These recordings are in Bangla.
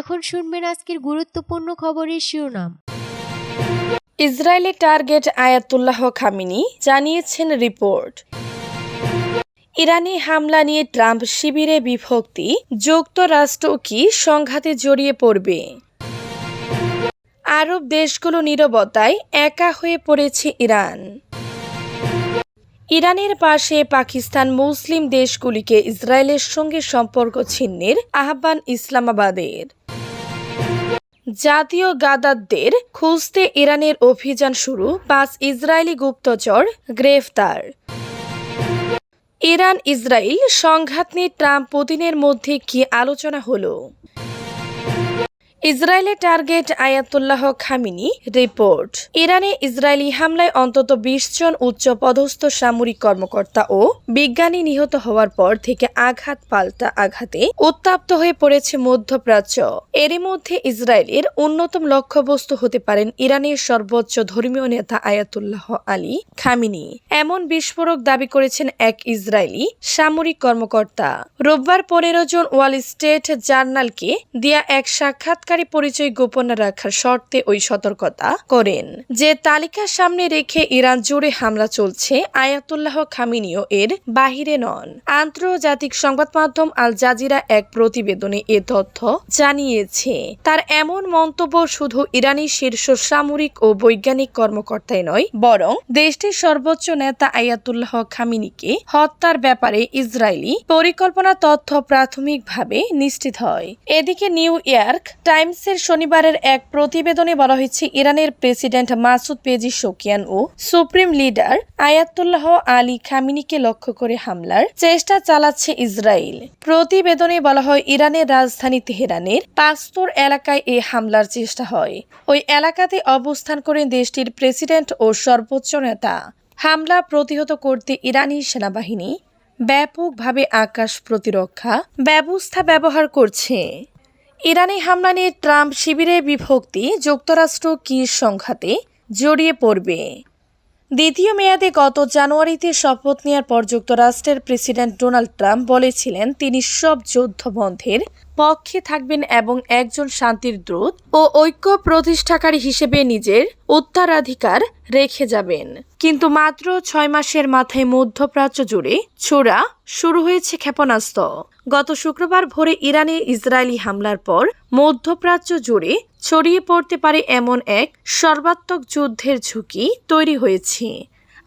এখন শুনবেন আজকের গুরুত্বপূর্ণ খবরের শিরোনাম। ইসরায়েলের টার্গেট আয়াতুল্লাহ খামিনি জানিয়েছেন রিপোর্ট। ইরানি হামলা নিয়ে ট্রাম্প শিবিরে বিভক্তি, যুক্তরাষ্ট্র কি সংঘাতে জড়িয়ে পড়বে? আরব দেশগুলো নীরবতায় একা হয়ে পড়েছে ইরান। ইরানের পাশে পাকিস্তান মুসলিম দেশগুলিকে ইসরায়েলের সঙ্গে সম্পর্ক ছিন্নের আহ্বান ইসলামাবাদের। জাতীয় গাদাদদের খুঁজতে ইরানের অভিযান শুরু পাঁচ ইসরায়েলি গুপ্তচর গ্রেফতার। ইরান ইসরায়েল সংঘাত নিয়ে ট্রাম্প পুতিনের মধ্যে কি আলোচনা হলো? ইসরায়েলের টার্গেট আয়াতুল্লাহ খামিনি রিপোর্ট। ইরানে ইসরায়েলি হামলায় অন্তত বিশ জন উচ্চ পদস্থ সামরিক কর্মকর্তা ও বিজ্ঞানী নিহত হওয়ার পর থেকে আঘাত পাল্টা আঘাতে উত্তাপ্ত হয়ে পড়েছে মধ্যপ্রাচ্য। এরই মধ্যে ইসরায়েলের অন্যতম লক্ষ্যবস্তু হতে পারেন ইরানের সর্বোচ্চ ধর্মীয় নেতা আয়াতুল্লাহ আলী খামিনি। এমন বিস্ফোরক দাবি করেছেন এক ইসরায়েলি সামরিক কর্মকর্তা। রোববার পনেরো জন ওয়াল স্টেট জার্নালকে দেয়া এক সাক্ষাৎকারী পরিচয় গোপন রাখার শর্তে ওই সতর্কতা করেন। যে তালিকার সামনে রেখে ইরান জুড়ে হামলা চলছে, আয়াতুল্লাহ খামিনিও এর বাহিরে নন। আন্তর্জাতিক সংবাদ মাধ্যম আল জাজিরা এক প্রতিবেদনে এ তথ্য জানিয়েছে। তার এমন মন্তব্য শুধু ইরানি শীর্ষ সামরিক ও বৈজ্ঞানিক কর্মকর্তাই নয়, বরং দেশটির সর্বোচ্চ নেতা আয়াতুল্লাহ খামিনিকে হত্যার ব্যাপারে ইসরায়েলি পরিকল্পনা তথ্য প্রাথমিকভাবে নিশ্চিত হয়। এদিকে নিউ ইয়র্ক টাইমসের শনিবারের এক প্রতিবেদনে বলা হয়েছে, ইরানের প্রেসিডেন্ট মাসুদ পেজি শোকিয়ান ও সুপ্রিম লিডার আয়াতুল্লাহ আলী খামিনিকে লক্ষ্য করে হামলার চেষ্টা চালাচ্ছে ইসরায়েল। প্রতিবেদনে বলা হয়, ইরানের রাজধানী তেহরানের পাস্তর এলাকায় এই হামলার চেষ্টা হয়। ওই এলাকাতে অবস্থান করেন দেশটির প্রেসিডেন্ট ও সর্বোচ্চ নেতা। হামলা প্রতিহত করতে ইরানি সেনাবাহিনী ব্যাপকভাবে আকাশ প্রতিরক্ষা ব্যবস্থা ব্যবহার করছে। ইরানি হামলা নিয়ে ট্রাম্প শিবিরে বিভক্তি, যুক্তরাষ্ট্র কি সংঘাতে জড়িয়ে পড়বে? দ্বিতীয় মেয়াদে গত জানুয়ারিতে শপথ নেওয়ার পর যুক্তরাষ্ট্রের প্রেসিডেন্ট ডোনাল্ড ট্রাম্প বলেছিলেন, তিনি সব যুদ্ধ বন্ধের পক্ষে থাকবেন এবং একজন শান্তির দ্রুত ও ঐক্য প্রতিষ্ঠাকারী হিসেবে নিজের উত্তরাধিকার রেখে যাবেন। কিন্তু মাত্র ছয় মাসের মাথায় মধ্যপ্রাচ্য জুড়ে ছোড়া শুরু হয়েছে ক্ষেপণাস্ত্র। গত শুক্রবার ভোরে ইরানে ইসরায়েলি হামলার পর মধ্যপ্রাচ্য জুড়ে ছড়িয়ে পড়তে পারে এমন এক সর্বাত্মক যুদ্ধের ঝুঁকি তৈরি হয়েছে।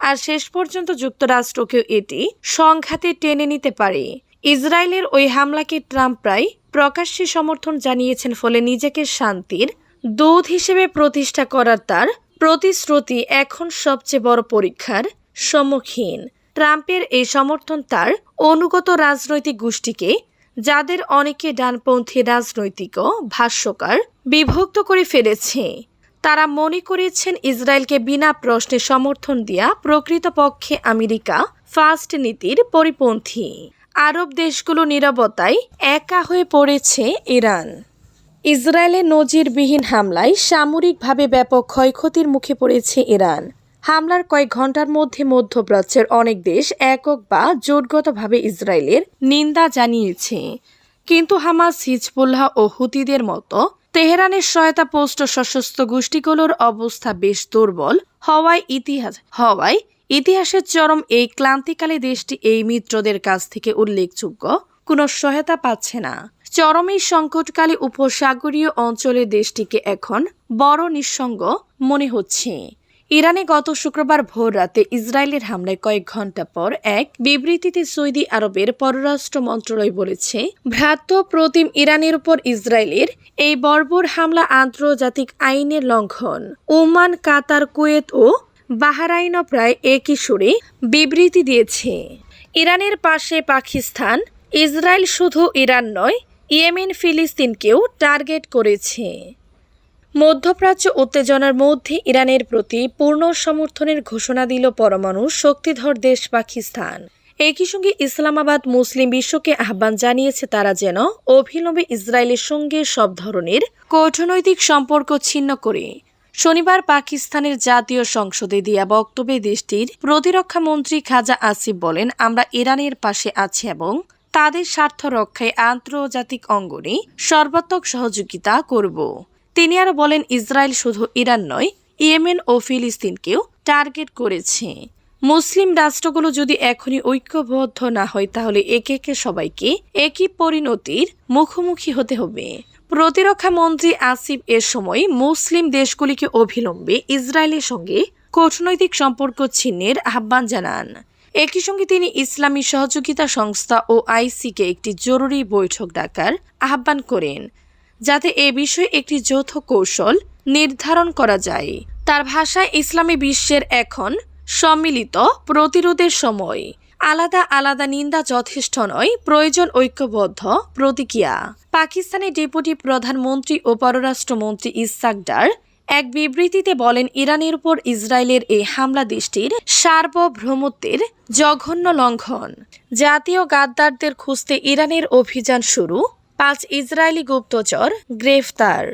আর শেষ পর্যন্ত যুক্তরাষ্ট্রকেও এটি সংঘাতে টেনে নিতে পারে। ইসরায়েলের ওই হামলাকে ট্রাম্প প্রায় প্রকাশ্যে সমর্থন জানিয়েছেন ফলে নিজেকে শান্তির দূত হিসেবে প্রতিষ্ঠা করার তার প্রতিশ্রুতি এখন সবচেয়ে বড় পরীক্ষার সম্মুখীন। ট্রাম্পের এই সমর্থন তার অনুগত রাজনৈতিক গোষ্ঠীকে, যাদের অনেকে ডানপন্থী রাজনৈতিক ভাষ্যকার, বিভক্ত করে ফেলেছে। তারা মনে করেছেন ইসরায়েলকে বিনা প্রশ্নে সমর্থন দেয়া প্রকৃতপক্ষে আমেরিকা ফার্স্ট নীতির পরিপন্থী। আরব দেশগুলো নিরবতায় একা হয়ে পড়েছে ইরান। ইসরায়েলের নজিরবিহীন হামলায় সামরিকভাবে ব্যাপক ক্ষয়ক্ষতির মুখে পড়েছে ইরান। হামলার কয়েক ঘণ্টার মধ্যে মধ্যপ্রাচ্যের অনেক দেশ একক বা জোটগতভাবে ইসরায়েলের নিন্দা জানিয়েছে। কিন্তু হামাস, হিজবুল্লাহ ও হুতিদের মতো তেহরানের সহায়তা পোস্ট সশস্ত্র গোষ্ঠীগুলোর অবস্থা বেশ দুর্বল। হওয়ায় ইতিহাস হওয়ায় ইতিহাসের চরম এই ক্লান্তিকালে দেশটি এই মিত্রদের কাছ থেকে উল্লেখযোগ্য। কোনো সহায়তা পাচ্ছে না। চরম এই সংকটকালে উপসাগরীয় অঞ্চলে দেশটিকে এখন বড় নিঃসঙ্গ মনে হচ্ছে। ইরানে গত শুক্রবার ভোর রাতে ইসরায়েলের হামলায় কয়েক ঘণ্টা পর এক বিবৃতিতে সৌদি আরবের পররাষ্ট্র মন্ত্রণালয় বলেছে ভ্রাত্য প্রতিম ইরানের উপর ইসরায়েলের এই বর্বর হামলা আন্তর্জাতিক আইনের লঙ্ঘন। ওমান, কাতার, কুয়েত ও বাহারাইনও প্রায় একই সুরে বিবৃতি দিয়েছে। ইরানের পাশে পাকিস্তান, ইসরায়েল শুধু ইরান নয়, ইয়েমেন, ফিলিস্তিনকেও টার্গেট করেছে। মধ্যপ্রাচ্য উত্তেজনার মধ্যে ইরানের প্রতি পূর্ণ সমর্থনের ঘোষণা দিল পরমাণু শক্তিধর দেশ পাকিস্তান। একই সঙ্গে ইসলামাবাদ মুসলিম বিশ্বকে আহ্বান জানিয়েছে তারা যেন অবিলম্বে ইসরায়েলের সঙ্গে সব ধরনের কূটনৈতিক সম্পর্ক ছিন্ন করে। শনিবার পাকিস্তানের জাতীয় সংসদে দেয়া বক্তব্যে দেশটির প্রতিরক্ষা মন্ত্রী খাজা আসিফ বলেন, আমরা ইরানের পাশে আছি এবং তাদের স্বার্থ রক্ষায় আন্তর্জাতিক অঙ্গনে সর্বাত্মক সহযোগিতা করব। তিনি আরও বলেন, ইসরায়েল শুধু ইরান নয়, ইয়েমেন ও ফিলিস্তিনকেও টার্গেট করেছে। মুসলিম রাষ্ট্রগুলো যদি এখনই ঐক্যবদ্ধ না হয়, তাহলে একে একে সবাইকে একই পরিণতির মুখোমুখি হতে হবে। প্রতিরক্ষা মন্ত্রী আসিফ এর সময় মুসলিম দেশগুলিকে অবিলম্বে ইসরায়েলের সঙ্গে কূটনৈতিক সম্পর্ক ছিন্নের আহ্বান জানান। একই সঙ্গে তিনি ইসলামী সহযোগিতা সংস্থা ও আইসিকে একটি জরুরি বৈঠক ডাকার আহ্বান করেন, যাতে এ বিষয়ে একটি যৌথ কৌশল নির্ধারণ করা যায়। তার ভাষায় ইসলামী বিশ্বের এখন সম্মিলিত প্রতিরোধের সময় আলাদা আলাদা নিন্দা যথেষ্ট নয়, প্রয়োজন ঐক্যবদ্ধ, প্রতিক্রিয়া। পাকিস্তানের ডেপুটি প্রধানমন্ত্রী ও পররাষ্ট্রমন্ত্রী ইসাক ডার এক বিবৃতিতে বলেন, ইরানের উপর ইসরায়েলের এই হামলা দেশটির সার্বভৌমত্বের জঘন্য লঙ্ঘন। জাতীয় গাদ্দারদের খুঁজতে ইরানের অভিযান শুরু, পাঁচ ইসরায়েলি গুপ্তচর গ্রেফতার।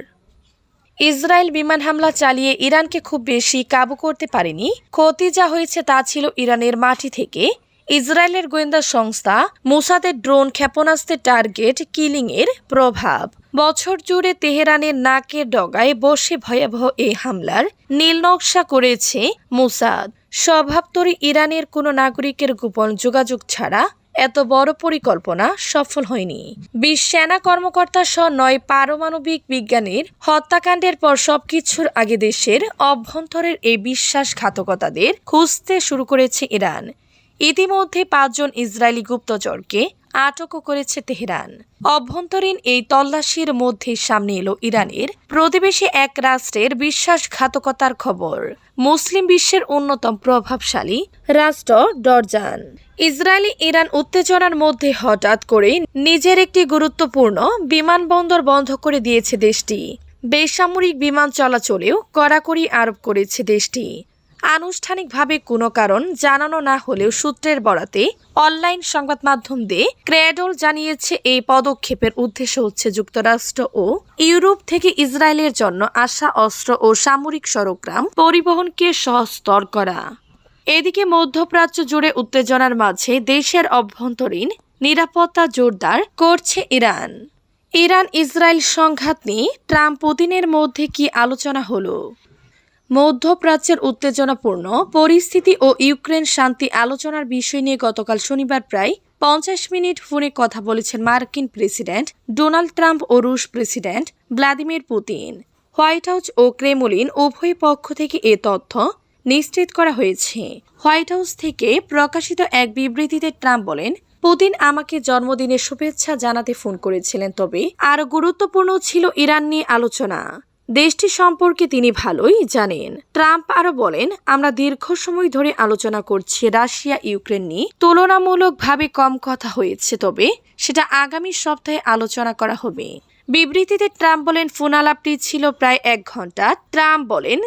ইসরায়েল বিমান হামলা চালিয়ে ইরানকে খুব বেশি কাবু করতে পারেনি। ক্ষতি যা হয়েছে তা ছিল ইরানের মাটি থেকে ইসরায়েলের গোয়েন্দা সংস্থা মোসাদের ড্রোন ক্ষেপণাস্ত্রের টার্গেট কিলিং এর প্রভাব। বছর জুড়ে তেহরানের নাকের ডগায় বসে ভয়াবহ এই হামলার নীলনকশা করেছে মোসাদ। স্বভাবতরী ইরানের কোনো নাগরিকের গোপন যোগাযোগ ছাড়া এত বড় পরিকল্পনা সফল হয়নি। বিশ সেনা কর্মকর্তা সহ নয় পারমাণবিক বিজ্ঞানীর হত্যাকাণ্ডের পর সবকিছুর আগে দেশের অভ্যন্তরের এই বিশ্বাসঘাতকতাদের খুঁজতে শুরু করেছে ইরান। ইতিমধ্যে পাঁচজন ইসরায়েলি গুপ্তচরকে আটকও করেছে তেহরান। অভ্যন্তরীণ এই তল্লাশির মধ্যে সামনে এলো ইরানের প্রতিবেশী এক রাষ্ট্রের বিশ্বাসঘাতকতার খবর। মুসলিম বিশ্বের অন্যতম প্রভাবশালী রাষ্ট্র ডরজান। ইসরায়েলি ইরান উত্তেজনার মধ্যে হঠাৎ করে নিজের একটি গুরুত্বপূর্ণ বিমানবন্দর বন্ধ করে দিয়েছে দেশটি। বেসামরিক বিমান চলাচলেও কড়াকড়ি আরোপ করেছে দেশটি। আনুষ্ঠানিকভাবে কোনো কারণ জানানো না হলেও সূত্রের বরাতে অনলাইন সংবাদ মাধ্যম দিয়ে ক্রেডল জানিয়েছে, এই পদক্ষেপের উদ্দেশ্য হচ্ছে যুক্তরাষ্ট্র ও ইউরোপ থেকে ইসরায়েলের জন্য আসা অস্ত্র ও সামরিক সরগ্রাম পরিবহনকে সহস্তর করা। এদিকে মধ্যপ্রাচ্য জুড়ে উত্তেজনার মাঝে দেশের অভ্যন্তরীণ নিরাপত্তা জোরদার করছে ইরান। ইরান ইসরায়েল সংঘাত নিয়ে ট্রাম্প পুতিনের মধ্যে কি আলোচনা হলো? মধ্যপ্রাচ্যের উত্তেজনাপূর্ণ পরিস্থিতি ও ইউক্রেন শান্তি আলোচনার বিষয় নিয়ে গতকাল শনিবার প্রায় পঞ্চাশ মিনিট ফোনে কথা বলেছেন মার্কিন প্রেসিডেন্ট ডোনাল্ড ট্রাম্প ও রুশ president Vladimir Putin. White House ও ক্রেমলিন উভয় পক্ষ থেকে এ তথ্য নিশ্চিত করা হয়েছে। হোয়াইট হাউস থেকে প্রকাশিত এক বিবৃতিতে ট্রাম্প বলেন, পুতিন আমাকে জন্মদিনের শুভেচ্ছা জানাতে ফোন করেছিলেন, তবে আরও গুরুত্বপূর্ণ ছিল ইরান নিয়ে আলোচনা। দেশটি সম্পর্কে তিনি ভালোই জানেন। ট্রাম্প আরও বলেন, আমরা দীর্ঘ সময় ধরে আলোচনা করছি রাশিয়া, ইউক্রেন নিয়ে। তুলনামূলকভাবে কম কথা হয়েছে, তবে সেটা আগামী সপ্তাহে আলোচনা করা হবে। বিবৃতিতে ট্রাম্প বলেন, ফোনালাপটি ছিল প্রায় এক ঘণ্টা। ট্রাম্প বলেন